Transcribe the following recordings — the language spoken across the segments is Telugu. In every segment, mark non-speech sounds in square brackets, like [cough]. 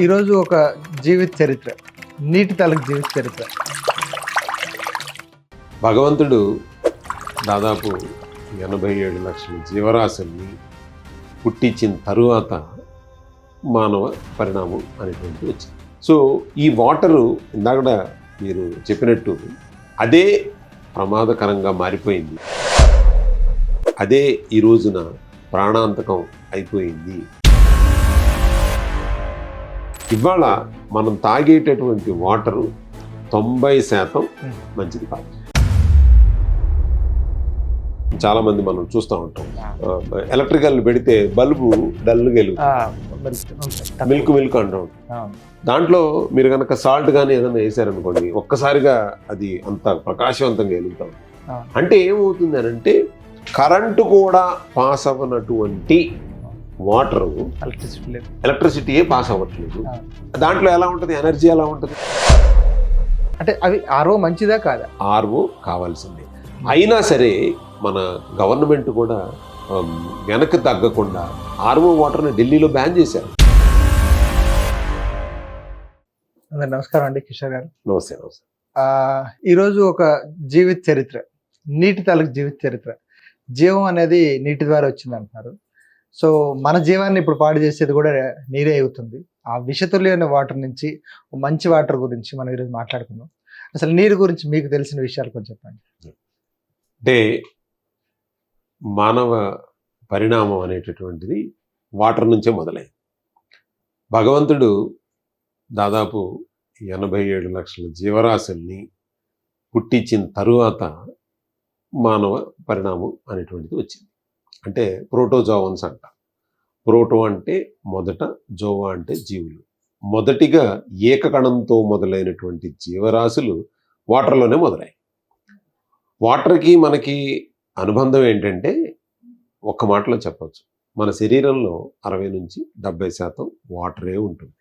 ఈరోజు ఒక జీవిత చరిత్ర నీటి తాలూకు జీవిత చరిత్ర. భగవంతుడు దాదాపు ఎనభై ఏడు లక్షల జీవరాశుల్ని పుట్టించిన తరువాత మానవ పరిణామం అనేటువంటిది వచ్చింది. సో ఈ వాటరు ఇందాక మీరు చెప్పినట్టు అదే ప్రమాదకరంగా మారిపోయింది. అదే ఈ రోజున ప్రాణాంతకం అయిపోయింది. ఇవాళ మనం తాగేటటువంటి వాటరు తొంభై శాతం మంచిది కాదు. చాలా మంది మనం చూస్తూ ఉంటాం. ఎలక్ట్రికల్ పెడితే బల్బు డల్గా వెలుగుతుంది. మిల్క్ మిల్క్ అంటాం. దాంట్లో మీరు కనుక సాల్ట్ కానీ ఏదైనా వేసారనుకోండి ఒక్కసారిగా అది అంత ప్రకాశవంతంగా వెలుగుతాం. అంటే ఏమవుతుంది అని అంటే కరెంటు కూడా పాస్ అవ్వనటువంటి వాటర్ ఎలక్ట్రిసిటీ లేదు. ఎలక్ట్రిసిటీయే పాస్ అవ్వట్లేదు. దాంట్లో ఎలా ఉంటుంది? ఎనర్జీ ఎలా ఉంటుంది? అంటే అవి ఆరో మంచిదా కాదా? ఆర్ఓ కావాల్సిందే. అయినా సరే మన గవర్నమెంట్ కూడా ఆమ్, వెనక్కి తగ్గకుండా ఆర్ఓ వాటర్ని ఢిల్లీలో బ్యాన్ చేశారు. నమస్కారం అండి కిషోర్ గారు. నమస్తే నమస్తే. ఈరోజు ఒక జీవిత చరిత్ర నీటి తాలూకు జీవిత చరిత్ర. జీవం అనేది నీటి ద్వారా వచ్చింది అంటున్నారు సో మన జీవాన్ని ఇప్పుడు పాడు చేసేది కూడా నీరే అవుతుంది. ఆ విషతుల్యమైన వాటర్ నుంచి మంచి వాటర్ గురించి మనం ఈరోజు మాట్లాడుకుందాం. అసలు నీరు గురించి మీకు తెలిసిన విషయాలు కొంచెం చెప్పండి. అంటే మానవ పరిణామం అనేటటువంటిది వాటర్ నుంచే మొదలైంది భగవంతుడు దాదాపు ఎనభై ఏడు లక్షల జీవరాశుల్ని పుట్టించిన తరువాత మానవ పరిణామం అనేటువంటిది వచ్చింది. అంటే ప్రోటోజోవన్స్ అంట. ప్రోటో అంటే మొదట జోవా అంటే జీవులు. మొదటిగా ఏకకణంతో మొదలైనటువంటి జీవరాశులు వాటర్లోనే మొదలయ్యాయి. వాటర్కి మనకి అనుబంధం ఏంటంటే ఒక్క మాటలో చెప్పచ్చు. మన శరీరంలో అరవై నుంచి డెబ్బై శాతం వాటరే ఉంటుంది.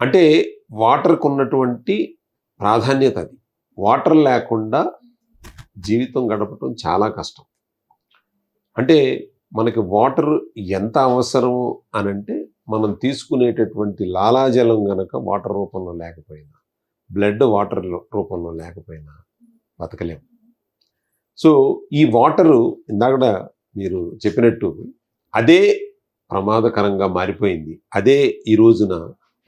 అంటే వాటర్కు ఉన్నటువంటి ప్రాధాన్యత అది. వాటర్ లేకుండా జీవితం గడపటం చాలా కష్టం. అంటే మనకి వాటర్ ఎంత అవసరము అని అంటే మనం తీసుకునేటటువంటి లాలాజలం గనక వాటర్ రూపంలో లేకపోయినా బ్లడ్ వాటర్ రూపంలో లేకపోయినా బతకలేము సో ఈ వాటరు ఇందాక మీరు చెప్పినట్టు అదే ప్రమాదకరంగా మారిపోయింది. అదే ఈ రోజున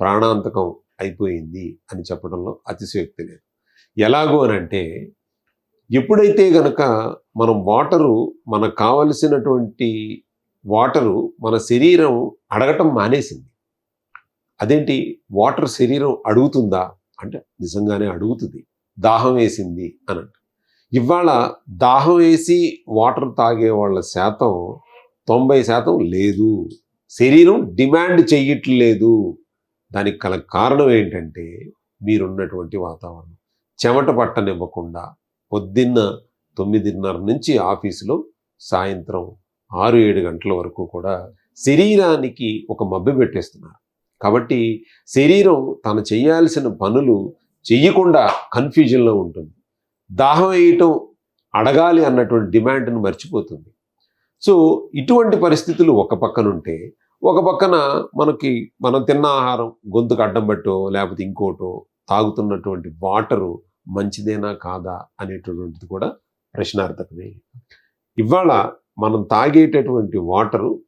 ప్రాణాంతకం అయిపోయింది అని చెప్పడంలో అతిశయోక్తి లేదు. ఎలాగో అని అంటే ఎప్పుడైతే గనక మనం వాటరు మనకు కావలసినటువంటి వాటరు మన శరీరం అడగటం మానేసింది. అదేంటి? వాటర్ శరీరం అడుగుతుందా? అంటే నిజంగానే అడుగుతుంది. దాహం వేసింది అని ఇవాళ దాహం వేసి వాటర్ తాగే వాళ్ళ శాతం తొంభై శాతం లేదు. శరీరం డిమాండ్ చెయ్యట్లేదు దానికి గల కారణం ఏంటంటే మీరున్నటువంటి వాతావరణం. చెమట పట్టనివ్వకుండా పొద్దున్న తొమ్మిదిన్నర నుంచి ఆఫీసులో సాయంత్రం ఆరు ఏడు గంటల వరకు కూడా శరీరానికి ఒక మబ్బి పెట్టేస్తున్నారు. కాబట్టి శరీరం తను చేయాల్సిన పనులు చెయ్యకుండా కన్ఫ్యూజన్లో ఉంటుంది. దాహం వేయటం అడగాలి అన్నటువంటి డిమాండ్ను మర్చిపోతుంది. సో ఇటువంటి పరిస్థితులు ఒక పక్కన ఉంటే ఒక పక్కన మనకి మనం తిన్న ఆహారం గొంతుకు అడ్డం పట్టో లేకపోతే ఇంకోటో తాగుతున్నటువంటి వాటరు మంచిదేనా కాదా అనేటటువంటిది కూడా ప్రశ్నార్థకమే. ఇవాళ మనం తాగేటటువంటి వాటరు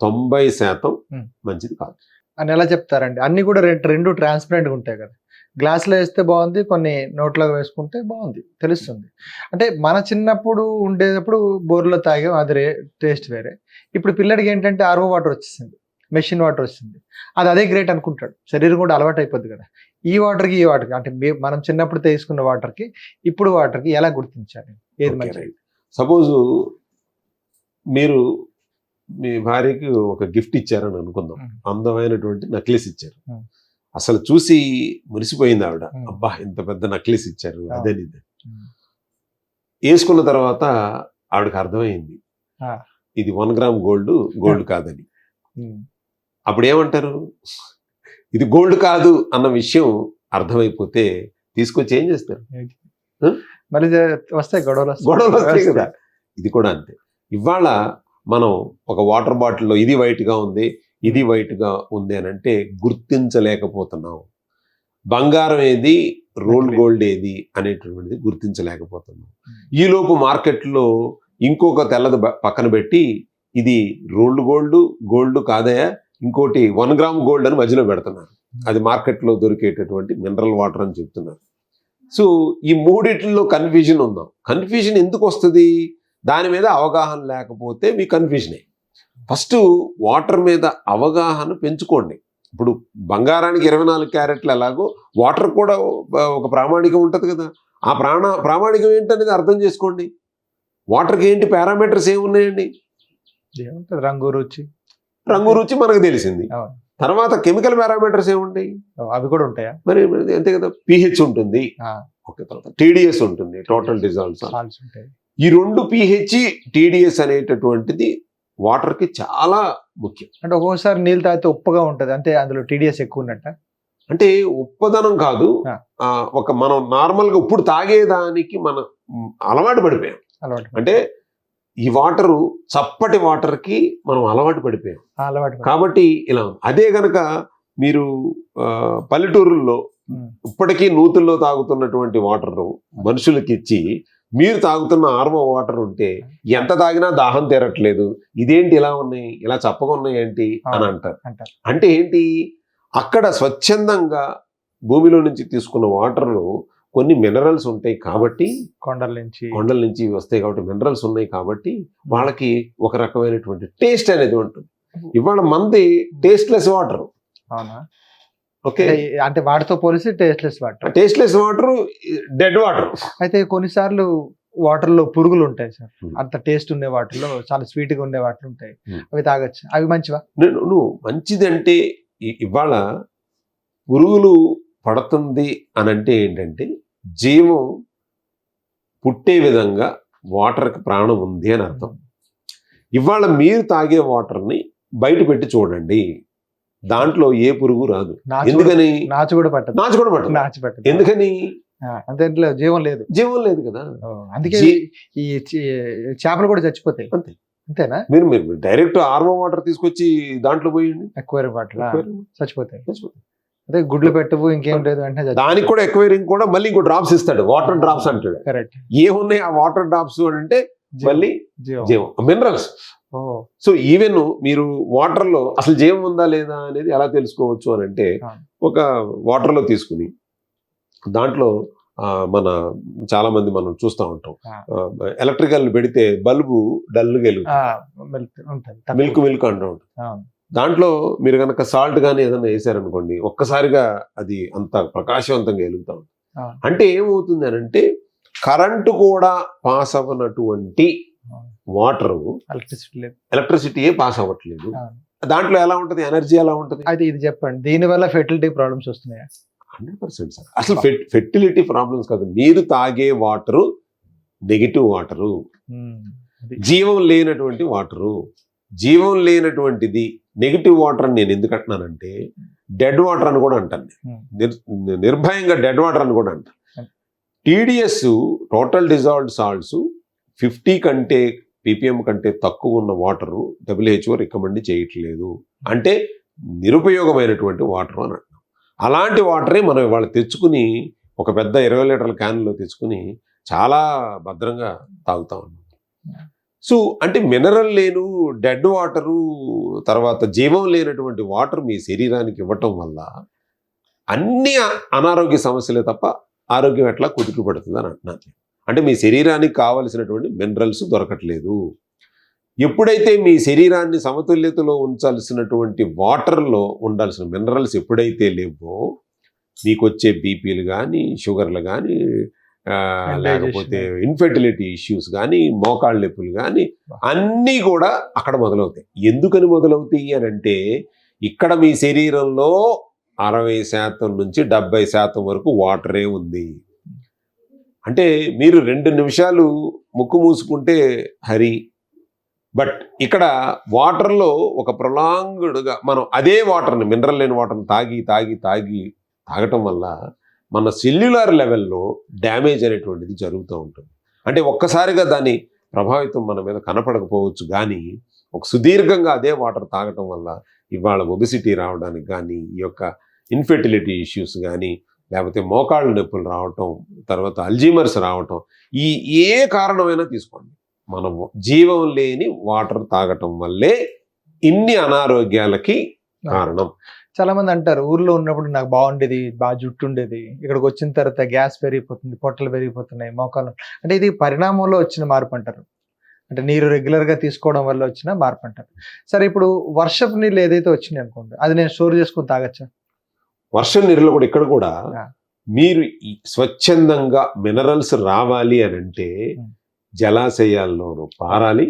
తొంభై శాతం. మంచిది కాదు. అని ఎలా చెప్తారండి? అన్ని కూడా రెండు రెండు ట్రాన్స్పరెంట్గా ఉంటాయి కదా. గ్లాసులో వేస్తే బాగుంది కొన్ని నోట్లో వేసుకుంటే బాగుంది తెలుస్తుంది. అంటే మన చిన్నప్పుడు ఉండేటప్పుడు బోర్లో తాగాం అది టేస్ట్ వేరే. ఇప్పుడు పిల్లడికి ఏంటంటే ఆర్ఓ వాటర్ వచ్చేసింది. మెషిన్ వాటర్ వచ్చింది అది అదే గ్రేట్ అనుకుంటాడు శరీరం కూడా అలవాటు అయిపోద్ది కదా ఈ వాటర్కి ఈ వాటర్కి అంటే మనం చిన్నప్పుడు తీసుకున్న వాటర్కి ఇప్పుడు వాటర్కి ఎలా గుర్తించాలి ఏది మంచిది. సపోజు మీరు మీ భార్యకి ఒక గిఫ్ట్ ఇచ్చారని అనుకుందాం. అందమైనటువంటి నక్లెస్ ఇచ్చారు. అసలు చూసి మురిసిపోయింది ఆవిడ. అబ్బా ఇంత పెద్ద నక్లెస్ ఇచ్చారు. అదే ఇది వేసుకున్న తర్వాత ఆవిడకి అర్థమైంది. ఇది వన్ గ్రామ్ గోల్డ్ గోల్డ్ కాదని. అప్పుడు ఏమంటారు ఇది గోల్డ్ కాదు అన్న విషయం అర్థమైపోతే తీసుకొచ్చి ఏం చేస్తారు? మళ్ళీ వస్తాయి గొడవలు. గొడవలు వస్తాయి కదా. ఇది కూడా అంతే. ఇవాళ మనం ఒక వాటర్ బాటిల్లో ఇది వైట్గా ఉంది ఇది వైట్గా ఉంది అని అంటే గుర్తించలేకపోతున్నాం. బంగారం ఏది? రోల్. గోల్డ్ ఏది? అనేటువంటిది గుర్తించలేకపోతున్నాం. ఈలోపు మార్కెట్లో ఇంకొక తెల్లది పక్కన పెట్టి ఇది రోల్డ్ గోల్డ్ గోల్డ్ కాదయా ఇంకోటి వన్ గ్రామ్ గోల్డ్ అని మధ్యలో పెడుతున్నారు. అది మార్కెట్లో దొరికేటటువంటి మినరల్ వాటర్ అని చెప్తున్నారు. సో ఈ మూడిట్లో కన్ఫ్యూజన్ ఉందాం. కన్ఫ్యూజన్ ఎందుకు వస్తుంది? దాని మీద అవగాహన లేకపోతే మీ కన్ఫ్యూజనే ఫస్ట్ వాటర్ మీద అవగాహన పెంచుకోండి. ఇప్పుడు బంగారానికి ఇరవై నాలుగు క్యారెట్లు ఎలాగో వాటర్ కూడా ఒక ప్రామాణికం ఉంటుంది కదా. ఆ ప్రాణ ప్రామాణికం ఏంటనేది అర్థం చేసుకోండి. వాటర్కి ఏంటి పారామీటర్స్ ఏమున్నాయండి? ఏముంటది? రంగు రుచి. రంగు రుచి మనకు తెలిసింది. తర్వాత కెమికల్ పారామీటర్స్ ఏముంటాయి? అవి కూడా ఉంటాయా? మరి అంతే కదా పిహెచ్ ఉంటుంది. ఆ. ఓకే తర్వాత టీడీఎస్ ఉంటుంది టోటల్ డిజాల్వ్ ఈ రెండు పిహెచ్ టీడీఎస్ అనేటటువంటిది వాటర్కి చాలా ముఖ్యం. అంటే ఒక్కొక్కసారి నీళ్ళు తాగితే ఉప్పుగా ఉంటది అంటే అందులో టీడీఎస్ ఎక్కువ ఉన్నట్ట? అంటే ఉప్పదనం కాదు. ఒక మనం నార్మల్గా ఇప్పుడు తాగేదానికి మనం అలవాటు పడిపోయాం. అలవాటు అంటే ఈ వాటరు చప్పటి వాటర్కి మనం అలవాటు పడిపోయాం అలవాటు. కాబట్టి ఇలా. అదే గనక మీరు పల్లెటూరుల్లో. ఇప్పటికీ నూతుల్లో తాగుతున్నటువంటి వాటర్ మనుషులకి ఇచ్చి మీరు తాగుతున్న ఆర్మో వాటర్ ఉంటే ఎంత తాగినా దాహం తీరట్లేదు ఇదేంటి ఇలా ఉన్నాయి ఇలా చప్పగా ఉన్నాయి ఏంటి అని అంటారు అంటారు. అంటే ఏంటి అక్కడ స్వచ్ఛందంగా భూమిలో నుంచి తీసుకున్న వాటర్లో కొన్ని మినరల్స్ ఉంటాయి కాబట్టి కొండల నుంచి కొండల నుంచి వస్తాయి కాబట్టి మినరల్స్ ఉన్నాయి కాబట్టి వాళ్ళకి ఒక రకమైనటువంటి టేస్ట్ అనేది ఉంటుంది. ఇవాళ మంది టేస్ట్లెస్ వాటర్ అవునా? ఓకే. అంటే వాటితో policy tasteless water tasteless water dead water అయితే కొన్నిసార్లు వాటర్లో పురుగులు ఉంటాయి సార్. Hmm. అంత టేస్ట్ ఉండే వాటిలో చాలా స్వీట్గా ఉండే వాటర్ ఉంటాయి. Hmm. అవి తాగొచ్చు? అవి మంచివా? నువ్వు మంచిదంటే ఇవాళ పురుగులు పడుతుంది అని అంటే ఏంటంటే జీవం పుట్టే విధంగా వాటర్కి ప్రాణం ఉంది అని అర్థం. ఇవాళ మీరు తాగే వాటర్ని బయట పెట్టి చూడండి. దాంట్లో ఏ పురుగు రాదు. ఎందుకని? నాచు కూడా పట్టదు. నాచు కూడా పట్టదు. నాచు పట్టదు. ఎందుకని? అంతే జీవం లేదు. జీవం లేదు కదా. అందుకే ఈ చేపలు కూడా చచ్చిపోతాయి. అంతే. అంతేనా? మీరు మీరు డైరెక్ట్ ఆర్మో వాటర్ తీసుకొచ్చి దాంట్లో పోయండి. ఎక్వైరీ వాటర్? చచ్చిపోతాయి. చచ్చిపోతుంది. అదే గుడ్లు పెట్టవు ఇంకేం లేదు వెంటనే దానికి కూడా ఎక్వైరింగ్ కూడా మళ్ళీ ఇంకో డ్రాప్స్ ఇస్తాడు వాటర్ డ్రాప్స్ అంటాడు. కరెక్ట్ ఏమున్నాయి ఆ వాటర్ డ్రాప్స్ అంటే మళ్ళీ జీవం. మినరల్స్ సో ఈవెన్ మీరు వాటర్లో అసలు జీవం ఉందా లేదా అనేది ఎలా తెలుసుకోవచ్చు అని అంటే. ఒక వాటర్లో తీసుకుని దాంట్లో మన చాలా మంది మనం చూస్తూ ఉంటాం. ఎలక్ట్రికల్ పెడితే బల్బు డల్ ఆ, వెలుగుతుంది మిల్క్. మిల్క్ అంటూ ఉంటుంది. దాంట్లో మీరు కనుక సాల్ట్ కానీ ఏదైనా వేసారనుకోండి ఒక్కసారిగా అది అంత ప్రకాశవంతంగా వెలుగుతా ఉంటుంది. ఆ. అంటే ఏమవుతుంది అని అంటే కరెంటు కూడా పాస్ అవ్వనటువంటి. వాటర్ ఎలక్ట్రిసిటీ లేదు. ఎలక్ట్రిసిటీయే పాస్ అవ్వట్లేదు. దాంట్లో ఎలా ఉంటుంది? ఎనర్జీ ఎలా ఉంటుంది? అయితే ఇది చెప్పండి. దీని వల్ల ఫెర్టిలిటీ ప్రాబ్లమ్స్ వస్తున్నాయా? Hundred percent sir. అసలు ఫెర్టిలిటీ ప్రాబ్లమ్స్ కాదు. మీరు తాగే వాటరు నెగిటివ్ వాటరు. జీవం లేనటువంటి వాటరు. జీవం లేనటువంటిది నెగిటివ్ వాటర్ అని నేను ఎందుకు అంటున్నానంటే డెడ్ వాటర్ అని కూడా అంటాను నేను. Hmm. నిర్- నిర్భయంగా డెడ్ వాటర్ అని కూడా అంటాను Hmm. TDS total dissolved salts fifty కంటే పీపీఎం కంటే తక్కువ ఉన్న వాటరు డబ్ల్యూహెచ్ఓ రికమెండ్ చేయట్లేదు అంటే నిరుపయోగమైనటువంటి వాటర్ అని అంటున్నాం అలాంటి వాటరే మనం ఇవాళ తెచ్చుకుని ఒక పెద్ద ఇరవై లీటర్ల క్యాన్లో తెచ్చుకుని చాలా భద్రంగా తాగుతా ఉన్నాం సో అంటే మినరల్ లేను డెడ్ వాటరు తర్వాత జీవం లేనటువంటి వాటర్ మీ శరీరానికి ఇవ్వటం వల్ల అన్ని అనారోగ్య సమస్యలే తప్ప ఆరోగ్యం ఎట్లా కుదుట పడుతుంది అని అంటున్నాను. అంటే మీ శరీరానికి కావలసినటువంటి మినరల్స్ దొరకట్లేదు. ఎప్పుడైతే మీ శరీరాన్ని సమతుల్యతలో ఉంచాల్సినటువంటి వాటర్లో ఉండాల్సిన మినరల్స్ ఎప్పుడైతే లేవో మీకు వచ్చే బీపీలు కానీ షుగర్లు కానీ లేకపోతే ఇన్ఫెర్టిలిటీ ఇష్యూస్ కానీ మోకాళ్ళ నొప్పులు కానీ అన్నీ కూడా అక్కడ మొదలవుతాయి. ఎందుకని మొదలవుతాయి అని అంటే ఇక్కడ మీ శరీరంలో అరవై శాతం నుంచి డెబ్బై శాతం వరకు వాటరే ఉంది. అంటే మీరు రెండు నిమిషాలు ముక్కు మూసుకుంటే హరి బట్ ఇక్కడ వాటర్లో ఒక ప్రొలాంగ్డ్గా మనం అదే వాటర్ని మినరల్ లేని వాటర్ని తాగి తాగి తాగి తాగటం వల్ల మన సెల్యులార్ లెవెల్లో డ్యామేజ్ అనేటువంటిది జరుగుతూ ఉంటుంది. అంటే ఒక్కసారిగా దాని ప్రభావితం మన మీద కనపడకపోవచ్చు కానీ ఒక సుదీర్ఘంగా అదే వాటర్ తాగటం వల్ల ఇవాళ ఒబిసిటీ రావడానికి కానీ ఈ యొక్క ఇన్ఫెర్టిలిటీ ఇష్యూస్ కానీ లేకపోతే మోకాళ్ళ నొప్పులు రావటం తర్వాత అల్జీమర్స్ రావటం ఈ ఏ కారణమైనా తీసుకోండి. మనం జీవం లేని వాటర్ తాగటం వల్లే ఇన్ని అనారోగ్యాలకి కారణం. చాలా మంది అంటారు ఊర్లో ఉన్నప్పుడు నాకు బాగుండేది బాగా జుట్టు ఉండేది ఇక్కడికి వచ్చిన తర్వాత గ్యాస్ పెరిగిపోతుంది పొట్టలు పెరిగిపోతున్నాయి మోకాలు అంటే ఇది పరిణామంలో వచ్చిన మార్పు అంటారు. అంటే నీరు రెగ్యులర్గా తీసుకోవడం వల్ల వచ్చిన మార్పు అంటారు. సరే ఇప్పుడు వర్షపు నీళ్ళు ఏదైతే వచ్చినాయి అనుకోండి అది నేను స్టోర్ చేసుకుని తాగచ్చా? వర్షం నీరులో కూడా ఇక్కడ కూడా. మీరు స్వచ్ఛందంగా మినరల్స్ రావాలి అని అంటే. జలాశయాల్లోనూ పారాలి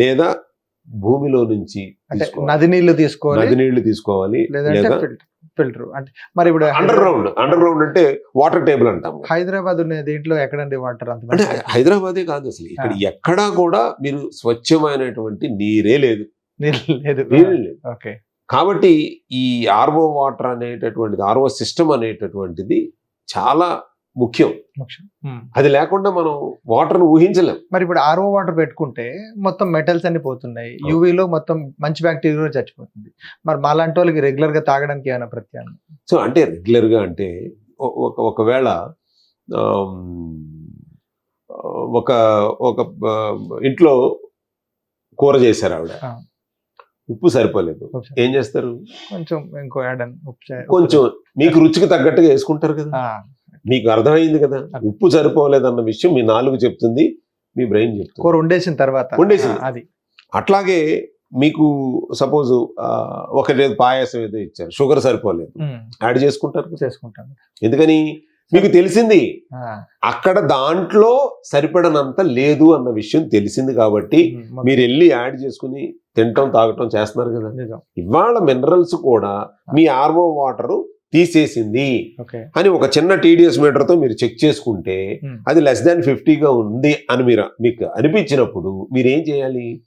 లేదా భూమిలో నుంచి అంటే. నది నీళ్ళు తీసుకోవాలి నది నీళ్ళు తీసుకోవాలి ఫిల్టర్. అంటే మరి ఇప్పుడు అండర్ గ్రౌండ్ అండర్ గ్రౌండ్ అంటే వాటర్ టేబుల్ అంటాం హైదరాబాద్ ఉన్న దీంట్లో ఎక్కడండి వాటర్ అంత అంటే? హైదరాబాదే కాదు అసలు. ఇక్కడ ఎక్కడా కూడా మీరు స్వచ్ఛమైనటువంటి నీరే లేదు. నీళ్ళు లేదు. లేదు. ఓకే. కాబట్టి ఈ ఆర్ఓ వాటర్ అనేటటువంటిది ఆర్ఓ సిస్టమ్ అనేటటువంటిది చాలా ముఖ్యం. అది లేకుండా మనం వాటర్ను ఊహించలేం. మరి ఇప్పుడు ఆర్ఓ వాటర్ పెట్టుకుంటే మొత్తం మెటల్స్ అన్ని పోతున్నాయి. యూవీలో మొత్తం మంచి బ్యాక్టీరియా కూడా చచ్చిపోతుంది. మరి మాలాంటి వాళ్ళకి రెగ్యులర్గా తాగడానికి ఏమైనా ప్రత్యామ్నాయం సో అంటే రెగ్యులర్గా అంటే ఒ- ఒక ఒకవేళ ఒక ఒక ఇంట్లో కూర చేశారు ఆవిడ. ఉప్పు సరిపోలేదు. ఏం చేస్తారు? కొంచెం ఇంకో యాడ్ కొంచెం మీకు రుచికి తగ్గట్టుగా వేసుకుంటారు కదా. మీకు అర్థమైంది కదా? ఉప్పు సరిపోలేదన్న విషయం మీ నాలుగు చెప్తుంది మీ బ్రెయిన్ చెప్తుంది. కూర వండేసిన తర్వాత. వండేసిన. ఆ, అది. అట్లాగే మీకు సపోజ్ ఒక లేదు పాయసం ఏదో ఇచ్చారు షుగర్ సరిపోలేదు. యాడ్ చేసుకుంటారు. చేసుకుంటాను. ఎందుకని? మీకు తెలిసింది. అక్కడ దాంట్లో సరిపడనంత లేదు అన్న విషయం తెలిసింది కాబట్టి మీరు వెళ్ళి యాడ్ చేసుకుని తినటం తాగటం చేస్తున్నారు కదా? ఇవాళ మినరల్స్ కూడా మీ ఆర్ఓ వాటర్ తీసేసింది అని ఒక చిన్న టీడీఎస్ మీటర్తో మీరు చెక్ చేసుకుంటే. అది లెస్ దాన్ ఫిఫ్టీగా ఉంది అని మీరు మీకు అనిపించినప్పుడు మీరు ఏం చేయాలి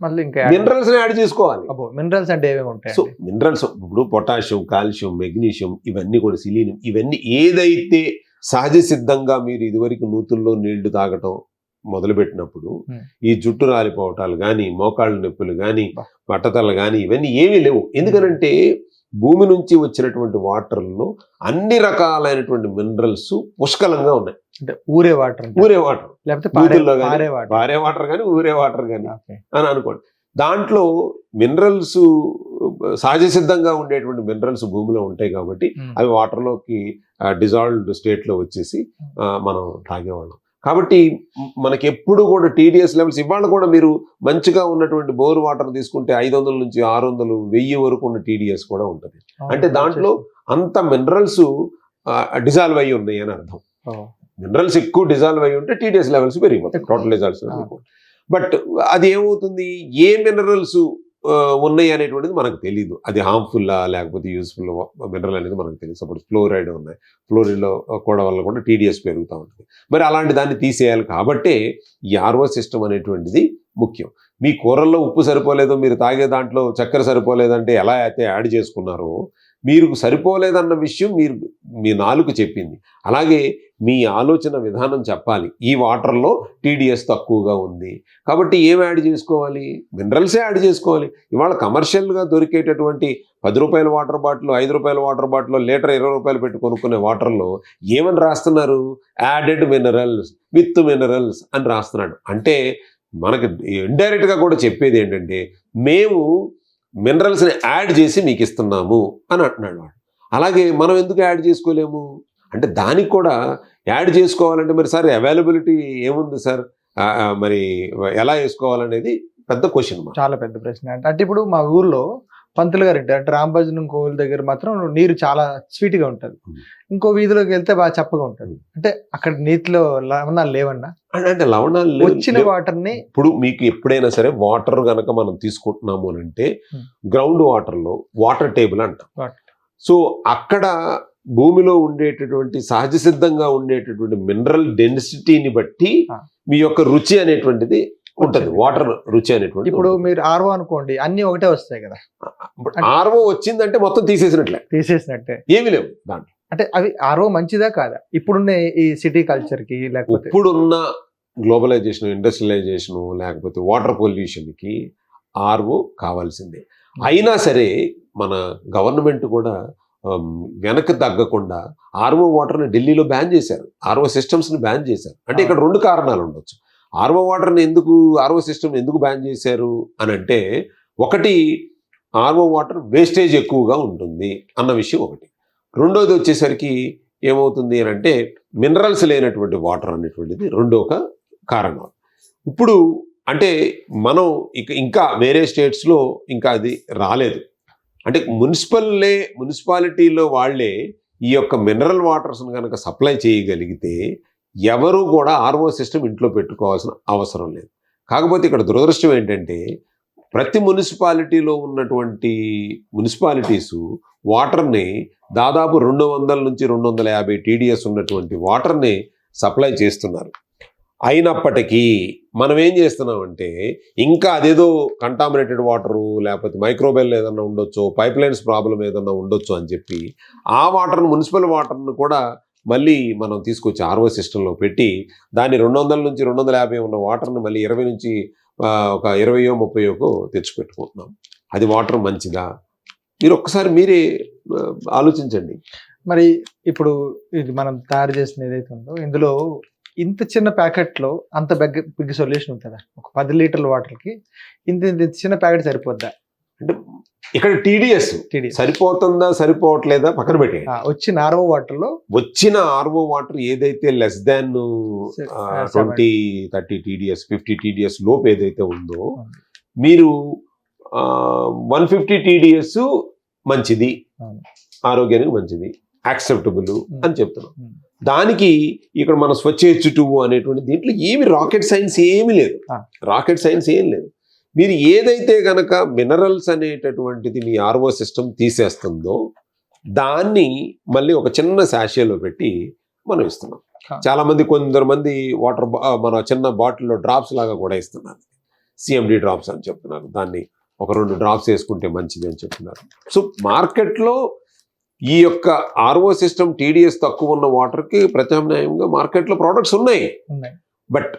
మళ్ళీ ఇంకా మినరల్స్ యాడ్ చేసుకోవాలి మినరల్స్ అంటే ఏమేమి సో మినరల్స్ ఇప్పుడు పొటాషియం కాల్షియం మెగ్నీషియం ఇవన్నీ కూడా సిలీనియం ఇవన్నీ ఏదైతే సహజ సిద్ధంగా మీరు ఇదివరకు నూతుల్లో నీళ్ళు తాగటం మొదలుపెట్టినప్పుడు. ఈ జుట్టు రాలిపోవటాలు కానీ మోకాళ్ళ నొప్పులు కానీ బా. బట్టతలు కానీ ఇవన్నీ ఏమీ లేవు ఎందుకనంటే భూమి నుంచి వచ్చినటువంటి వాటర్లో అన్ని రకాలైనటువంటి మినరల్స్ పుష్కలంగా ఉన్నాయి. అంటే ఊరే వాటర్ ఊరే వాటర్. లేకపోతే పారే వాటర్. కానీ ఊరే వాటర్ కానీ అని అనుకోండి. దాంట్లో మినరల్స్ సహజ సిద్ధంగా ఉండేటువంటి మినరల్స్ భూమిలో ఉంటాయి కాబట్టి. అవి వాటర్లోకి డిజాల్వ్డ్ స్టేట్లో వచ్చేసి మనం తాగేవాళ్ళం. కాబట్టి మనకి ఎప్పుడు కూడా టీడీఎస్ లెవెల్స్ ఇవాళ కూడా మీరు మంచిగా ఉన్నటువంటి బోర్ వాటర్ తీసుకుంటే ఐదు వందల నుంచి ఆరు వందలు వెయ్యి వరకు ఉన్న టీడీఎస్ కూడా ఉంటుంది. అంటే దాంట్లో అంత మినరల్స్ డిజాల్వ్ అయ్యి ఉన్నాయి అని అర్థం. మినరల్స్ ఎక్కువ డిజాల్వ్ అయి ఉంటే టీడీఎస్ లెవెల్స్ పెరిగిపోతాయి. Total dissolves. బట్ అది ఏమవుతుంది? ఏ మినరల్స్ ఉన్నాయి అనేటువంటిది మనకు తెలియదు అది హార్మ్ఫుల్లా లేకపోతే యూస్ఫుల్ మినరల్ అనేది మనకు తెలియదు సపోజ్ ఫ్లోరైడ్ ఉన్నాయి. ఫ్లోరైడ్లో కూడా వల్ల కూడా టీడీఎస్ పెరుగుతూ ఉంటుంది. మరి అలాంటి దాన్ని తీసేయాలి కాబట్టే ఈ ఆర్ఓ సిస్టమ్ అనేటువంటిది ముఖ్యం. మీ కూరల్లో ఉప్పు సరిపోలేదు మీరు తాగే దాంట్లో చక్కెర సరిపోలేదంటే ఎలా అయితే యాడ్ చేసుకున్నారో మీరు సరిపోలేదన్న విషయం మీరు మీ నాలుగు చెప్పింది. అలాగే మీ ఆలోచన విధానం చెప్పాలి. ఈ వాటర్లో టీడీఎస్ తక్కువగా ఉంది. కాబట్టి ఏం యాడ్ చేసుకోవాలి? మినరల్సే యాడ్ చేసుకోవాలి. ఇవాళ కమర్షియల్గా దొరికేటటువంటి పది రూపాయల వాటర్ బాటిల్ ఐదు రూపాయల వాటర్ బాటిల్ లీటర్ ఇరవై రూపాయలు పెట్టి కొనుక్కునే వాటర్లో ఏమని రాస్తున్నారు? యాడెడ్ మినరల్స్ విత్ మినరల్స్ అని రాస్తున్నాడు. అంటే మనకి ఇండైరెక్ట్గా కూడా చెప్పేది ఏంటంటే మేము మినరల్స్ని యాడ్ చేసి మీకు ఇస్తున్నాము అని అంటున్నాడు వాడు. అలాగే మనం ఎందుకు యాడ్ చేసుకోలేము? అంటే దానికి కూడా యాడ్ చేసుకోవాలంటే మరి సార్ అవైలబిలిటీ ఏముంది సార్? మరి ఎలా వేసుకోవాలనేది పెద్ద క్వశ్చన్ చాలా పెద్ద ప్రశ్న. అంటే అంటే ఇప్పుడు మా ఊర్లో పంతులు గారు ఉంటారు. అంటే రాంభజనం కోవిల దగ్గర మాత్రం నీరు చాలా స్వీట్గా ఉంటది. ఇంకో వీధిలోకి వెళ్తే బాగా చప్పగా ఉంటది. అంటే అక్కడ నీటిలో లవణాలు లేవన్నా? అంటే- అంటే లవణాలు లేవు- వచ్చిన లేవు. వాటర్ని ఇప్పుడు మీకు ఎప్పుడైనా సరే వాటర్ గనక మనం తీసుకుంటున్నాము అని అంటే. గ్రౌండ్ వాటర్లో వాటర్ టేబుల్ అంటాం. సో అక్కడ భూమిలో ఉండేటటువంటి సహజ సిద్ధంగా ఉండేటటువంటి మినరల్ డెన్సిటీని బట్టి. మీ యొక్క రుచి అనేటువంటిది ఉంటుంది. వాటర్ రుచి అనేటువంటి ఇప్పుడు మీరు ఆర్ఓ అనుకోండి అన్ని ఒకటే వస్తాయి కదా. ఆర్ఓ వచ్చిందంటే మొత్తం తీసేసినట్లే. తీసేసినట్టే. ఏమి లేవు దాంట్లో. అంటే అవి ఆర్ఓ మంచిదా కాదా? ఇప్పుడున్న ఈ సిటీ కల్చర్కి లేకపోతే ఇప్పుడున్న గ్లోబలైజేషన్ ఇండస్ట్రియలైజేషన్ లేకపోతే వాటర్ పొల్యూషన్కి ఆర్ఓ కావాల్సిందే. అయినా సరే మన గవర్నమెంట్ కూడా వెనక్కి తగ్గకుండా ఆర్ఓ వాటర్ని ఢిల్లీలో బ్యాన్ చేశారు. ఆర్ఓ సిస్టమ్స్ని బ్యాన్ చేశారు. అంటే ఇక్కడ రెండు కారణాలు ఉండొచ్చు. ఆర్ఓ వాటర్ని ఎందుకు ఆర్ఓ సిస్టమ్ ఎందుకు బ్యాన్ చేశారు అని అంటే ఒకటి ఆర్ఓ వాటర్ వేస్టేజ్ ఎక్కువగా ఉంటుంది అన్న విషయం ఒకటి. రెండోది వచ్చేసరికి ఏమవుతుంది అని అంటే మినరల్స్ లేనటువంటి వాటర్ అనేటువంటిది రెండో ఒక కారణం. ఇప్పుడు అంటే మనం ఇక ఇంకా వేరే స్టేట్స్లో ఇంకా అది రాలేదు. అంటే మున్సిపల్లే మున్సిపాలిటీలో వాళ్ళే ఈ యొక్క మినరల్ వాటర్స్ని కనుక సప్లై చేయగలిగితే ఎవరు కూడా ఆర్ఓ సిస్టమ్ ఇంట్లో పెట్టుకోవాల్సిన అవసరం లేదు. కాకపోతే ఇక్కడ దురదృష్టం ఏంటంటే ప్రతి మున్సిపాలిటీలో ఉన్నటువంటి మున్సిపాలిటీస్ వాటర్ని దాదాపు రెండు వందల నుంచి రెండు వందల యాభై టీడీఎస్ ఉన్నటువంటి వాటర్ని సప్లై చేస్తున్నారు. అయినప్పటికీ మనం ఏం చేస్తున్నామంటే ఇంకా అదేదో కంటామినేటెడ్ వాటరు లేకపోతే మైక్రోబెల్ ఏదన్నా ఉండొచ్చు పైప్ లైన్స్ ప్రాబ్లం ఏదన్నా ఉండొచ్చు అని చెప్పి ఆ వాటర్ను మున్సిపల్ వాటర్ను కూడా మళ్ళీ మనం తీసుకొచ్చి ఆర్ఓ సిస్టంలో పెట్టి దాన్ని రెండు వందల నుంచి రెండు వందల యాభై ఉన్న వాటర్ని మళ్ళీ ఇరవై నుంచి ఒక ఇరవయో ముప్పయోకో తెచ్చిపెట్టుకుంటున్నాం. అది వాటర్ మంచిదా? మీరు ఒక్కసారి మీరే ఆలోచించండి. మరి ఇప్పుడు ఇది మనం తయారు చేసిన ఏదైతే ఉందో ఇందులో ఇంత చిన్న ప్యాకెట్లో అంత బిగ్ బిగ్ సొల్యూషన్ ఉంటుందా? ఒక పది లీటర్ల వాటర్కి ఇంత ఇంత చిన్న ప్యాకెట్ సరిపోద్దా? అంటే ఇక్కడ టీడీఎస్ టీడీ సరిపోతుందా సరిపోవట్లేదా? పక్కన పెట్టేయండి. వచ్చిన ఆర్ఓ వాటర్లో వచ్చిన ఆర్ఓ వాటర్ ఏదైతే less than twenty thirty TDS fifty TDS లోపు ఏదైతే ఉందో. మీరు వన్ ఫిఫ్టీ టీడీఎస్ మంచిది. ఆరోగ్యానికి మంచిది. యాక్సెప్టబుల్. అని చెప్తున్నాం. దానికి ఇక్కడ మన స్వచ్ఛ హెచ్ అనేటువంటి దీంట్లో ఏమి రాకెట్ సైన్స్ ఏమీ లేదు. రాకెట్ సైన్స్ ఏం లేదు. మీరు ఏదైతే గనక మినరల్స్ అనేటటువంటిది మీ ఆర్ఓ సిస్టమ్ తీసేస్తుందో దాన్ని మళ్ళీ ఒక చిన్న శాషేలో పెట్టి మనం ఇస్తున్నాం. చాలా మంది కొందరు మంది వాటర్ మన చిన్న బాటిల్లో డ్రాప్స్ లాగా కూడా ఇస్తున్నారు. సిఎండి డ్రాప్స్ అని చెప్తున్నారు. దాన్ని ఒక రెండు డ్రాప్స్ వేసుకుంటే మంచిది అని చెప్తున్నారు. సో మార్కెట్లో ఈ యొక్క ఆర్ఓ సిస్టమ్ టీడీఎస్ తక్కువ ఉన్న వాటర్కి ప్రత్యామ్నాయంగా మార్కెట్లో ప్రోడక్ట్స్ ఉన్నాయి. బట్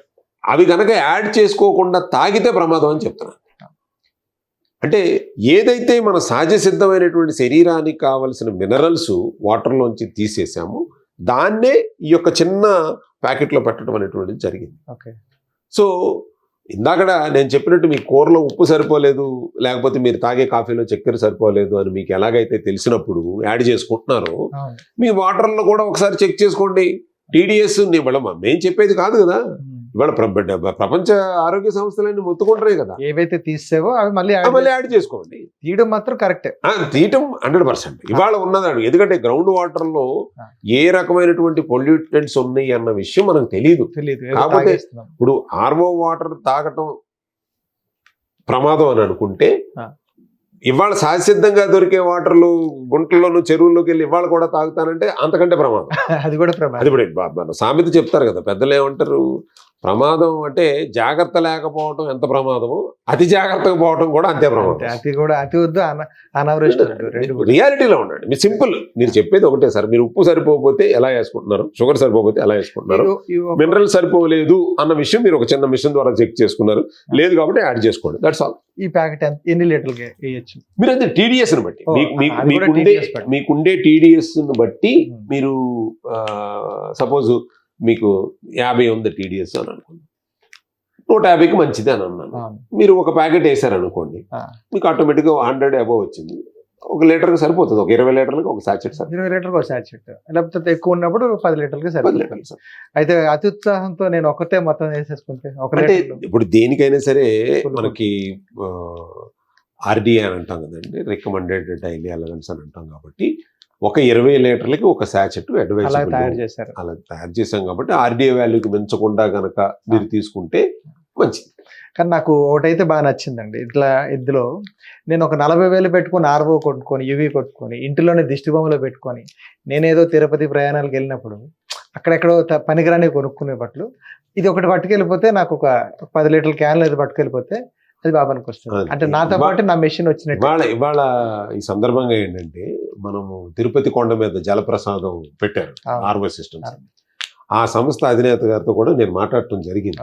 అవి కనుక యాడ్ చేసుకోకుండా తాగితే ప్రమాదం అని చెప్తున్నాను అంటే ఏదైతే మన సహజ సిద్ధమైనటువంటి శరీరానికి కావలసిన మినరల్స్ వాటర్లోంచి తీసేసామో దాన్నే ఈ యొక్క చిన్న ప్యాకెట్లో పెట్టడం అనేటువంటిది జరిగింది. ఓకే సో ఇందాకడ నేను చెప్పినట్టు మీ కూరలో ఉప్పు సరిపోలేదు లేకపోతే మీరు తాగే కాఫీలో చక్కెర సరిపోలేదు అని మీకు ఎలాగైతే తెలిసినప్పుడు యాడ్ చేసుకుంటున్నారో మీ వాటర్లో కూడా ఒకసారి చెక్ చేసుకోండి. టీడీఎస్ ఇవాళ మేము చెప్పేది కాదు కదా. ఇవాళ ప్ర- ప్రపంచ ఆరోగ్య సంస్థలన్నీ మొత్తుకుంటున్నాయి కదా. ఏవైతే తీసావో అవి మళ్ళీ మళ్ళీ యాడ్ చేసుకోండి. తీయడం మాత్రం కరెక్టే తీయటం హండ్రెడ్ పర్సెంట్ ఇవాళ ఉన్నదాడు ఎందుకంటే గ్రౌండ్ వాటర్లో. ఏ రకమైనటువంటి పొల్యూటెంట్స్ ఉన్నాయి అన్న విషయం మనకు తెలియదు తెలియదు కాకపోతే-. ఇప్పుడు ఆర్ఓ వాటర్ తాగటం ప్రమాదం అని అనుకుంటే. ఇవాళ సహసిద్ధంగా దొరికే వాటర్లు గుంటల్లోనూ చెరువుల్లోకి వెళ్ళి ఇవాళ కూడా తాగుతానంటే అంతకంటే ప్రమాదం. [laughs] అది కూడా ప్రమాదం. అది మన సామెత చెప్తారు కదా పెద్దలు ఏమంటారు? ప్రమాదం అంటే జాగ్రత్త లేకపోవటం ఎంత ప్రమాదమో అతి జాగ్రత్తగా పోవటం కూడా అంతే ప్రమాదం. అతి కూడా అతి వద్దు అన- అనావృష్టి వద్దు రెండు కూడా. రియాలిటీలో ఉండండి. మీరు సింపుల్ మీరు చెప్పేది ఒకటే సార్. మీరు ఉప్పు సరిపోకపోతే ఎలా వేసుకుంటున్నారు? షుగర్ సరిపోకపోతే ఎలా వేసుకుంటున్నారు? మినరల్ సరిపోలేదు అన్న విషయం మీరు ఒక చిన్న మిషన్ ద్వారా చెక్ చేసుకున్నారు. లేదు కాబట్టి యాడ్ చేసుకోండి. దట్స్ ఆల్ ఈ ప్యాకెట్ ఎన్ని లీటర్లకి వేయచ్చు? మీరు అంతే టీడీఎస్ని బట్టి. అది మీకుండే టీడీఎస్ని బట్టి. మీరు సపోజ్ మీకు యాభై ఉంది టీడీఎస్ అని అనుకోండి నూట యాభైకి మంచిది అని అన్నాను. మీరు ఒక ప్యాకెట్ వేసారనుకోండి. మీకు ఆటోమేటిక్గా హండ్రెడ్ అబవ్ వచ్చింది. ఒక లీటర్కి సరిపోతుంది ఒక ఇరవై లీటర్లకు ఒక సాచెట్ సరిపోతుంది. ఇరవై లీటర్కి ఒక సాచెట్ లేకపోతే ఎక్కువ ఉన్నప్పుడు పది లీటర్లకి సరిపోతుంది. అయితే అతి ఉత్సాహంతో నేను ఒకటే మొత్తం వేసేసుకుంటే ఒక అంటే ఇప్పుడు దేనికైనా సరే మనకి ఆర్డిఐ అని అంటాం కదండి రికమెండెడ్ డైలీ అలవెన్స్ అని అంటాం కాబట్టి ఒక ఇరవై లీటర్లకి ఒక అలా అడ్వైజ్ తయారు చేశారు. అలా తయారు చేసాం కాబట్టి ఆర్డిఐ వాల్యూకి మించకుండా గనక మీరు తీసుకుంటే మంచిది. కానీ నాకు ఒకటైతే బాగా నచ్చిందండి. ఇట్లా ఇందులో నేను ఒక నలభై వేలు పెట్టుకొని ఆర్వో కొట్టుకొని యువి కొట్టుకొని ఇంటిలోనే దిష్టి బొమ్మలో పెట్టుకొని నేనేదో తిరుపతి ప్రయాణాలకు వెళ్ళినప్పుడు అక్కడెక్కడో పనికిరాని కొనుక్కునే బట్లు ఇది ఒకటి పట్టుకెళ్ళిపోతే నాకు ఒక పది లీటర్ల క్యాన్లు అది పట్టుకెళ్ళిపోతే అది బాబానికి వస్తుంది. అంటే నాతో పాటు నా మెషిన్ వచ్చినట్టు. ఇవాళ ఇవాళ ఈ సందర్భంగా ఏంటంటే మనము తిరుపతి కొండ మీద జలప్రసాదం పెట్టారు. RO systems. ఆ సంస్థ అధినేత గారితో కూడా నేను మాట్లాడటం జరిగింది.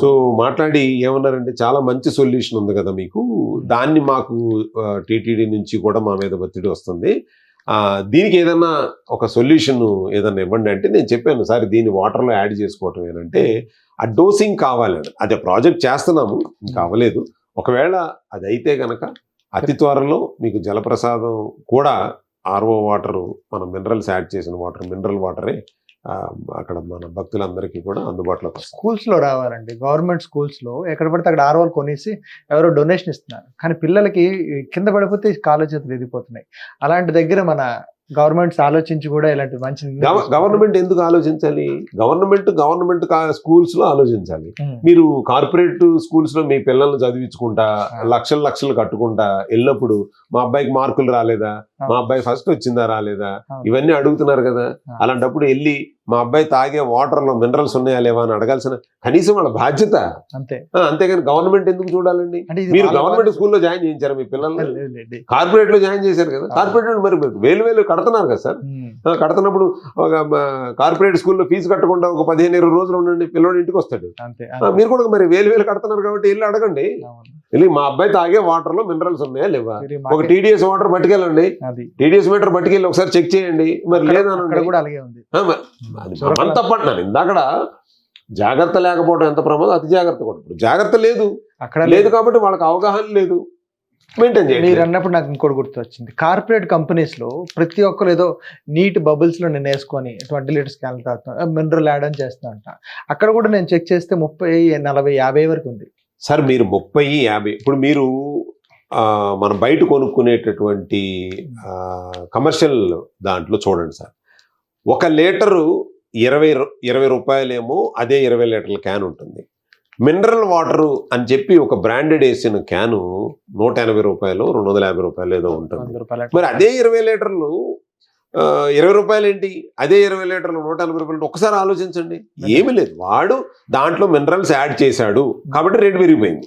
సో మాట్లాడి ఏమన్నారంటే చాలా మంచి సొల్యూషన్ ఉంది కదా మీకు. దాన్ని మాకు టీటీడీ నుంచి కూడా మా మీద ఒత్తిడి వస్తుంది. ఆ, దీనికి ఏదన్నా ఒక సొల్యూషన్ ఏదన్నా ఇవ్వండి అంటే నేను చెప్పాను. సార్ దీన్ని వాటర్లో యాడ్ చేసుకోవటం ఏంటంటే ఆ డోసింగ్ కావాలని అదే ప్రాజెక్ట్ చేస్తున్నాము కావలేదు అవ్వలేదు. ఒకవేళ అది అయితే కనుక అతి త్వరలో మీకు జలప్రసాదం కూడా ఆర్ఓ వాటరు మన మినరల్స్ యాడ్ చేసిన వాటర్ మినరల్ వాటరే అక్కడ మన భక్తులందరికీ కూడా అందుబాటులో స్కూల్స్లో రావాలండి. గవర్నమెంట్ స్కూల్స్లో ఎక్కడ పడితే అక్కడ ఆర్వోలు కొనేసి ఎవరో డొనేషన్ ఇస్తున్నారు. కానీ పిల్లలకి కింద పడిపోతే కాలు చేతులు ఎదిగిపోతున్నాయి. అలాంటి దగ్గర మన గవర్నమెంట్స్ ఆలోచించి కూడా ఇలాంటి మంచి. గవర్నమెంట్ ఎందుకు ఆలోచించాలి గవర్నమెంట్ గవర్నమెంట్ స్కూల్స్లో ఆలోచించాలి మీరు కార్పొరేట్ స్కూల్స్లో మీ పిల్లల్ని చదివించుకుంటా. లక్షలు లక్షలు కట్టుకుంటా వెళ్ళినప్పుడు మా అబ్బాయికి మార్కులు రాలేదా మా అబ్బాయి ఫస్ట్ వచ్చిందా రాలేదా. ఇవన్నీ అడుగుతున్నారు కదా. అలాంటప్పుడు వెళ్ళి మా అబ్బాయి తాగే వాటర్లో మినరల్స్ ఉన్నాయా లేవా అని అడగాల్సిన కనీసం వాళ్ళ బాధ్యత. అంతే. అంతేగాని గవర్నమెంట్ ఎందుకు చూడాలండి? మీరు గవర్నమెంట్. స్కూల్లో జాయిన్ చేయించారా మీ పిల్లల్ని. కార్పొరేట్లో జాయిన్ చేశారు కదా. కార్పొరేట్ మరి వేలు వేలు కడుతున్నారు కదా సార్. కడుతున్నప్పుడు ఒక కార్పొరేట్ స్కూల్లో ఫీజు కట్టకుండా ఒక పదిహేను ఇరవై రోజులు ఉండండి పిల్లోడు ఇంటికి వస్తాడు. మీరు కూడా మరి వేలు వేలు కడుతున్నారు కాబట్టి వెళ్ళి అడగండి. వెళ్ళి మా అబ్బాయి తాగే వాటర్లో మినరల్స్ ఉన్నాయా లేవా? ఒక టీడీఎస్ వాటర్ పట్టుకెళ్ళండి. అది. టీడీఎస్ మీటర్ పట్టుకెళ్ళి ఒకసారి చెక్ చేయండి. మరి అక్కడ కూడా అలాగే ఉంది. మనం తప్పంటున్నాను. ఇందాకడ జాగ్రత్త లేకపోవడం ఎంత ప్రమాదం? అతి జాగ్రత్త కూడా. ఇప్పుడు జాగ్రత్త లేదు. అక్కడ లేదు కాబట్టి వాళ్ళకి అవగాహన లేదు. మెయింటైన్ మీరు అన్నప్పుడు నాకు ఇంకోటి గుర్తొచ్చింది. కార్పొరేట్ కంపెనీస్లో ప్రతి ఒక్కరు ఏదో నీట్ బబుల్స్లో నేను వేసుకొని ట్వంటీ లీటర్స్ క్యాన్ తాగుతాను మినరల్ యాడ్ అని చేస్తా అంట అక్కడ కూడా నేను చెక్ చేస్తే ముప్పై నలభై యాభై వరకు ఉంది. సార్ మీరు ముప్పై యాభై ఇప్పుడు మీరు మనం బయట కొనుక్కునేటటువంటి కమర్షియల్ దాంట్లో చూడండి సార్. ఒక లీటరు ఇరవై ఇరవై రూపాయలేమో అదే ఇరవై లీటర్ల క్యాన్ ఉంటుంది. మినరల్ వాటర్ అని చెప్పి ఒక బ్రాండెడ్ వేసిన క్యాను నూట ఎనభై రూపాయలు రెండు వందల యాభై రూపాయలు ఏదో ఉంటుంది. మరి అదే ఇరవై లీటర్లు ఇరవై రూపాయలు ఏంటి అదే ఇరవై లీటర్లు నూట ఎనభై రూపాయలు ఒకసారి ఆలోచించండి. ఏమీ లేదు. వాడు దాంట్లో మినరల్స్ యాడ్ చేశాడు. కాబట్టి రేటు పెరిగిపోయింది.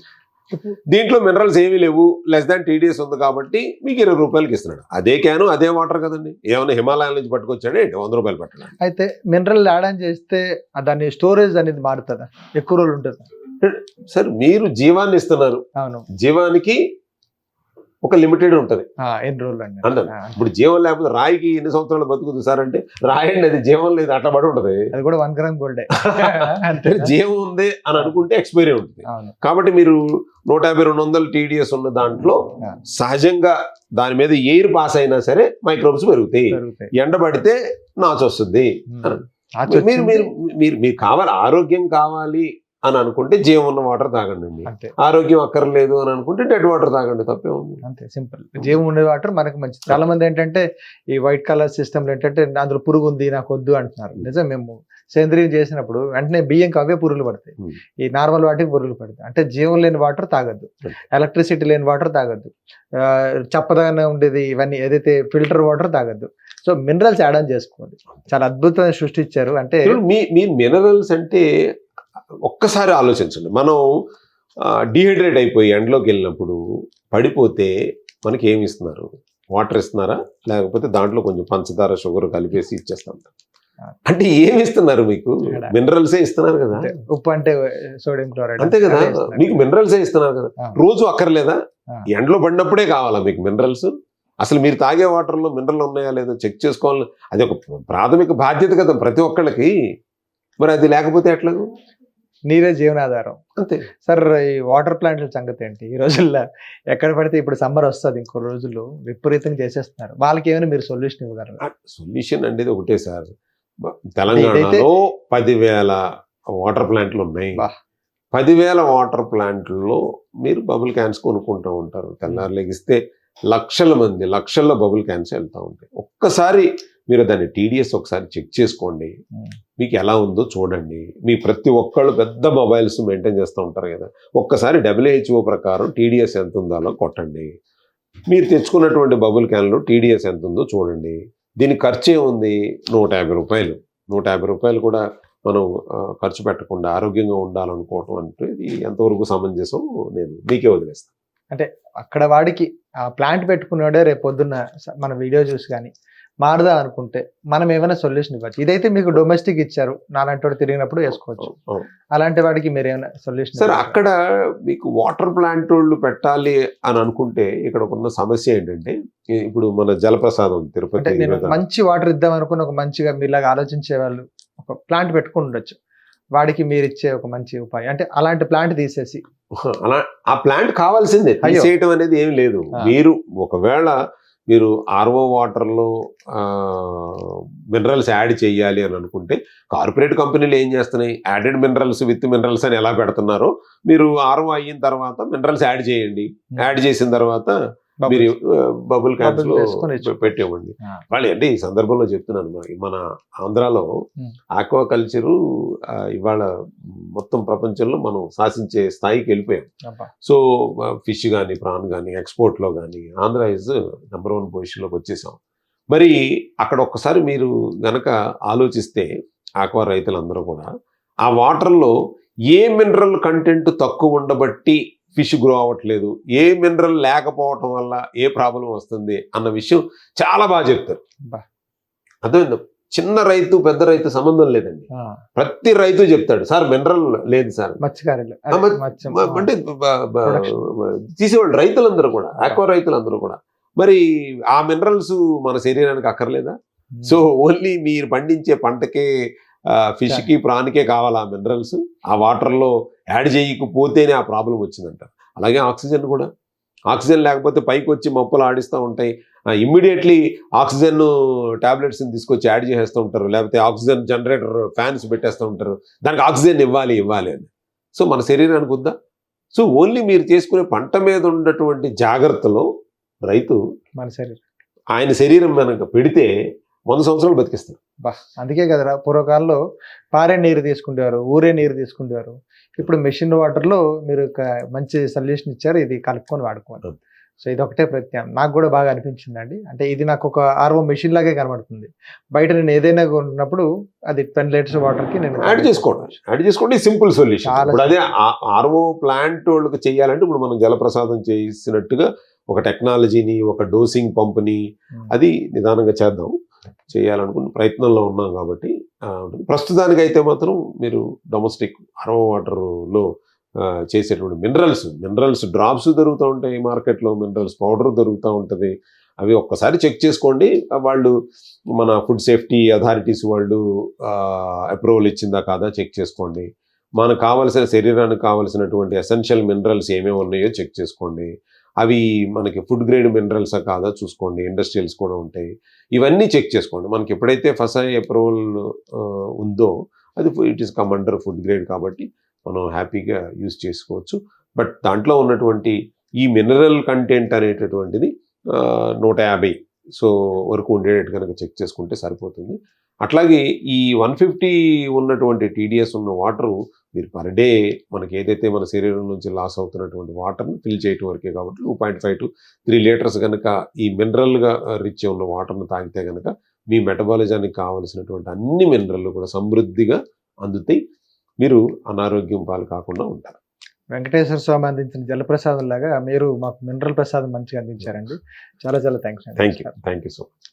దీంట్లో మినరల్స్ ఏమీ లేవు లెస్ దాన్ టీడీఎస్ ఉంది కాబట్టి మీకు ఇరవై రూపాయలకి ఇస్తున్నాడు. అదే క్యాను అదే వాటర్ కదండి. ఏమైనా హిమాలయాల నుంచి పట్టుకొచ్చాడు ఏంటి? వంద రూపాయలు పెట్టడానికి అయితే మినరల్ యాడ్ అని చేస్తే ఆ దాని స్టోరేజ్ అనేది మారుతుందా? ఎక్కువ రోజులు ఉంటుంది? సార్ మీరు జీవాన్ని ఇస్తున్నారు. అవును. జీవానికి ఒక లిమిటెడ్ ఉంటుంది. ఎన్ని రోజులు అండి ఇప్పుడు జీవం లేకపోతే రాయికి ఎన్ని సంవత్సరాలు బతుకుతుంది సార్ అంటే రాయండి అది జీవం లేదు అట్లా పడి ఉంటుంది. అది కూడా వన్ గ్రామ్ గోల్డే. [laughs] అంతే. జీవం ఉంది అని అనుకుంటే ఎక్స్పైరీ ఉంటుంది. కాబట్టి మీరు నూట యాభై రెండు వందల టీడీఎస్ ఉన్న దాంట్లో. సహజంగా దాని మీద ఎయిర్ పాస్ అయినా సరే మైక్రోబ్స్ పెరుగుతాయి. ఎండబడితే నాచు వస్తుంది ఉమ్. ఆ మీరు మీరు. మీరు మీరు కావాలి ఆరోగ్యం కావాలి అని అనుకుంటే జీవం ఉన్న వాటర్ తాగండి అంతే. ఆరోగ్యం అక్కర్లేదు అని అనుకుంటే డెడ్ వాటర్ తాగండి తప్పే ఉంది. అంతే సింపుల్. జీవం ఉండే వాటర్ మనకు మంచిది. చాలా మంది ఏంటంటే ఈ వైట్ కలర్ సిస్టమ్ ఏంటంటే అందులో పురుగు ఉంది నాకు వద్దు అంటున్నారు. నిజం మేము సేంద్రియం చేసినప్పుడు వెంటనే బియ్యంకి అవే పురుగులు పడతాయి. ఈ నార్మల్ వాటికి పురుగులు పడతాయి. అంటే జీవం లేని వాటర్ తాగద్దు. ఎలక్ట్రిసిటీ లేని వాటర్ తాగద్దు. ఆ, చప్పదనం ఉండేది ఇవన్నీ ఏదైతే ఫిల్టర్ వాటర్ తాగద్దు. సో మినరల్స్ యాడ్ ఆన్ చేసుకోవాలి చాలా అద్భుతమైన సృష్టించారు అంటే మీ మీ మినరల్స్ అంటే ఒక్కసారి ఆలోచించండి. మనం డిహైడ్రేట్ అయిపోయి ఎండలోకి వెళ్ళినప్పుడు పడిపోతే మనకి ఏమి ఇస్తున్నారు? వాటర్ ఇస్తున్నారా? లేకపోతే దాంట్లో కొంచెం పంచదార షుగర్ కలిపేసి ఇచ్చేస్తాం. అంటే ఏమి ఇస్తున్నారు మీకు? మినరల్సే ఇస్తున్నారు కదా? ఉప్పు అంటే సోడియం క్లోరైడ్ అంతే కదా? మీకు మినరల్సే ఇస్తున్నారు కదా. రోజు అక్కర్లేదా. ఎండలో పడినప్పుడే కావాలా మీకు మినరల్స్? అసలు మీరు తాగే వాటర్లో మినరల్ ఉన్నాయా లేదో చెక్ చేసుకోవాలి. అది ఒక ప్రాథమిక బాధ్యత కదా ప్రతి ఒక్కళ్ళకి. మరి అది లేకపోతే ఎట్లా నీరే జీవనాధారం. అంతే. సార్ ఈ వాటర్ ప్లాంట్ల సంగతి ఏంటి ఈ రోజుల్లో ఎక్కడ పడితే ఇప్పుడు సమ్మర్ వస్తుంది ఇంకో రోజులు విపరీతంగా చేసేస్తున్నారు. వాళ్ళకి ఏమైనా మీరు సొల్యూషన్ ఇవ్వగలరు? సొల్యూషన్ అనేది ఒకటే సార్. తెలంగాణలో పదివేల వాటర్ ప్లాంట్లు ఉన్నాయి. పదివేల వాటర్ ప్లాంట్లో మీరు బబుల్ క్యాన్స్ కొనుక్కుంటూ ఉంటారు. తెల్లారు లెగిస్తే లక్షల మంది లక్షల్లో బబుల్ క్యాన్స్ వెళ్తూ ఉంటాయి. ఒక్కసారి మీరు దాన్ని టీడీఎస్ ఒకసారి చెక్ చేసుకోండి. మీకు ఎలా ఉందో చూడండి. మీ ప్రతి ఒక్కళ్ళు పెద్ద మొబైల్స్ మెయింటైన్ చేస్తూ ఉంటారు కదా. ఒక్కసారి డబ్ల్యూహెచ్ఓ ప్రకారం టీడీఎస్ ఎంత ఉందో కొట్టండి. మీరు తెచ్చుకున్నటువంటి బబుల్ క్యాన్లో టీడీఎస్ ఎంత ఉందో చూడండి. దీని ఖర్చు ఏముంది? నూట యాభై రూపాయలు. నూట యాభై రూపాయలు కూడా మనం ఖర్చు పెట్టకుండా ఆరోగ్యంగా ఉండాలనుకోవటం అంటే ఇది ఎంతవరకు సమంజసం నేను మీకే వదిలేస్తాను అక్కడ వాడికి ఆ ప్లాంట్ పెట్టుకున్నాడే రేపు పొద్దున్న మన వీడియో చూసి కానీ మారదా అనుకుంటే మనం ఏమైనా సొల్యూషన్ ఇవ్వచ్చు. ఇదైతే మీకు డొమెస్టిక్ ఇచ్చారు. నాలాంటి వాడు తిరిగినప్పుడు వేసుకోవచ్చు. అలాంటి వాడికి మీరు ఏమైనా సొల్యూషన్ సార్ అక్కడ మీకు వాటర్ ప్లాంట్ వాళ్ళు పెట్టాలి అని అనుకుంటే ఇక్కడ ఉన్న సమస్య ఏంటంటే ఇప్పుడు మన జలప్రసాదం తిరుపతి మంచి వాటర్ ఇద్దాం అనుకున్న ఒక మంచిగా మీలాగా ఆలోచించే వాళ్ళు ఒక ప్లాంట్ పెట్టుకుని ఉండొచ్చు. వాడికి మీరు ఇచ్చే ఒక మంచి ఉపాయం. అంటే అలాంటి ప్లాంట్ తీసేసి. [laughs] అలా ఆ ప్లాంట్ కావాల్సిందే. తీసేయటం అనేది ఏం లేదు. మీరు ఒకవేళ మీరు ఆర్ఓ వాటర్లో మినరల్స్ యాడ్ చేయాలి అని అనుకుంటే కార్పొరేట్ కంపెనీలు ఏం చేస్తున్నాయి? యాడెడ్ మినరల్స్ విత్ మినరల్స్ అని ఎలా పెడుతున్నారో? మీరు ఆర్ఓ అయిన తర్వాత మినరల్స్ యాడ్ చేయండి. యాడ్ చేసిన తర్వాత మీరు బబుల్ క్యాన్స్లో. పెట్టేవ్వండి. వాళ్ళు అంటే ఈ సందర్భంలో చెప్తున్నాను మన ఆంధ్రాలో. ఆక్వా కల్చరు ఇవాళ మొత్తం ప్రపంచంలో మనం శాసించే స్థాయికి వెళ్ళిపోయాం. సో ఫిష్ కానీ ప్రాన్ కానీ ఎక్స్పోర్ట్లో కానీ ఆంధ్ర ఇస్ నెంబర్ వన్ పొజిషన్లోకి వచ్చేసాం మరి అక్కడ ఒక్కసారి మీరు గనక ఆలోచిస్తే ఆక్వా రైతులందరూ కూడా ఆ వాటర్లో ఏ మినరల్ కంటెంట్ తక్కువ ఉండబట్టి ఫిష్ గ్రో అవ్వట్లేదు ఏ మినరల్ లేకపోవటం వల్ల ఏ ప్రాబ్లం వస్తుంది అన్న విషయం చాలా బాగా చెప్తారు. అర్థమైందా? చిన్న రైతు పెద్ద రైతు సంబంధం లేదండి. ప్రతి రైతు చెప్తాడు సార్ మినరల్ లేదు సార్. అంటే. తీసేవాళ్ళు రైతులందరూ కూడా ఆక్వా రైతులందరూ కూడా. మరి ఆ మినరల్స్ మన శరీరానికి అక్కర్లేదా. సో ఓన్లీ మీరు పండించే పంటకే ఫిష్కి ప్రాణికే కావాలి ఆ మినరల్స్? ఆ వాటర్లో యాడ్ చేయకపోతేనే ఆ ప్రాబ్లం వచ్చిందంట. అలాగే ఆక్సిజన్ కూడా. ఆక్సిజన్ లేకపోతే పైకి వచ్చి మొప్పలు ఆడిస్తూ ఉంటాయి. ఇమ్మీడియట్లీ ఆక్సిజన్ టాబ్లెట్స్ తీసుకొచ్చి యాడ్ చేసేస్తూ ఉంటారు. లేకపోతే ఆక్సిజన్ జనరేటర్ ఫ్యాన్స్ పెట్టేస్తూ ఉంటారు. దానికి ఆక్సిజన్ ఇవ్వాలి ఇవ్వాలి అని. సో మన శరీరానికి వద్దా? సో ఓన్లీ మీరు చేసుకునే పంట మీద ఉన్నటువంటి జాగ్రత్తలో రైతు మన శరీరం. ఆయన శరీరం కనుక పెడితే వంద సంవత్సరాలు బతికిస్తారు బా అందుకే కదరా పూర్వకాలంలో పారే నీరు తీసుకుండేవారు ఊరే నీరు తీసుకుండేవారు. ఇప్పుడు మెషిన్ వాటర్లో మీరు ఒక మంచి సొల్యూషన్ ఇచ్చారు ఇది కలుపుకొని వాడుకోవాలి. సో ఇది ఒకటే ప్రత్యామ్నాయం. నాకు కూడా బాగా అనిపించిందండి. అంటే ఇది నాకు ఒక ఆర్ఓ మెషిన్ లాగే కనబడుతుంది. బయట నేను ఏదైనా కొన్నప్పుడు అది టెన్ లీటర్స్ వాటర్కి నేను యాడ్ చేసుకోండి. యాడ్ చేసుకోండి సింపుల్ సొల్యూషన్. ఇప్పుడు అదే ఆర్ఓ ప్లాంట్ వాళ్ళకి చేయాలంటే ఇప్పుడు మనం జలప్రసాదం చేసినట్టుగా ఒక టెక్నాలజీని ఒక డోసింగ్ పంపుని. అది నిదానంగా చేద్దాం. చేయాలనుకున్న ప్రయత్నంలో ఉన్నాం కాబట్టి ప్రస్తుతానికి అయితే మాత్రం మీరు డొమెస్టిక్ అరవ వాటర్లో చేసేటువంటి మినరల్స్ మినరల్స్ డ్రాప్స్ దొరుకుతూ ఉంటాయి మార్కెట్లో మినరల్స్ పౌడర్ దొరుకుతూ ఉంటుంది. అవి ఒక్కసారి చెక్ చేసుకోండి. వాళ్ళు మన ఫుడ్ సేఫ్టీ అథారిటీస్ వాళ్ళు అప్రూవల్ ఇచ్చిందా కాదా చెక్ చేసుకోండి. మనకు కావలసిన శరీరానికి కావలసినటువంటి ఎసెన్షియల్ మినరల్స్ ఏమేమి ఉన్నాయో చెక్ చేసుకోండి. అవి మనకి ఫుడ్ గ్రేడ్ మినరల్సా కాదా చూసుకోండి ఇండస్ట్రియల్స్ కూడా ఉంటాయి. ఇవన్నీ చెక్ చేసుకోండి. మనకి ఎప్పుడైతే ఫసాయి అప్రూవల్ ఉందో అది it is come under food grade కాబట్టి మనం హ్యాపీగా యూజ్ చేసుకోవచ్చు. బట్ దాంట్లో ఉన్నటువంటి ఈ మినరల్ కంటెంట్ అనేటటువంటిది నూట యాభై సో వరకు ఉండేటట్టు కనుక చెక్ చేసుకుంటే సరిపోతుంది. అట్లాగే ఈ వన్ ఫిఫ్టీ ఉన్నటువంటి టీడీఎస్ ఉన్న వాటరు మీరు పర్ డే మనకి ఏదైతే మన శరీరం నుంచి లాస్ అవుతున్నటువంటి వాటర్ని ఫిల్ చేయటం వరకే కాబట్టి two point five to three litres కనుక ఈ మినరల్గా రిచ్ ఉన్న వాటర్ని తాగితే కనుక మీ మెటబాలిజానికి కావలసినటువంటి అన్ని మినరల్లు కూడా సమృద్ధిగా అందుతాయి. మీరు అనారోగ్యం పాలు కాకుండా ఉంటారు. వెంకటేశ్వర స్వామి అందించిన జలప్రసాదం లాగా మీరు మాకు మినరల్ ప్రసాదం మంచిగా అందించారండి. చాలా చాలా thanks thank you thank you so much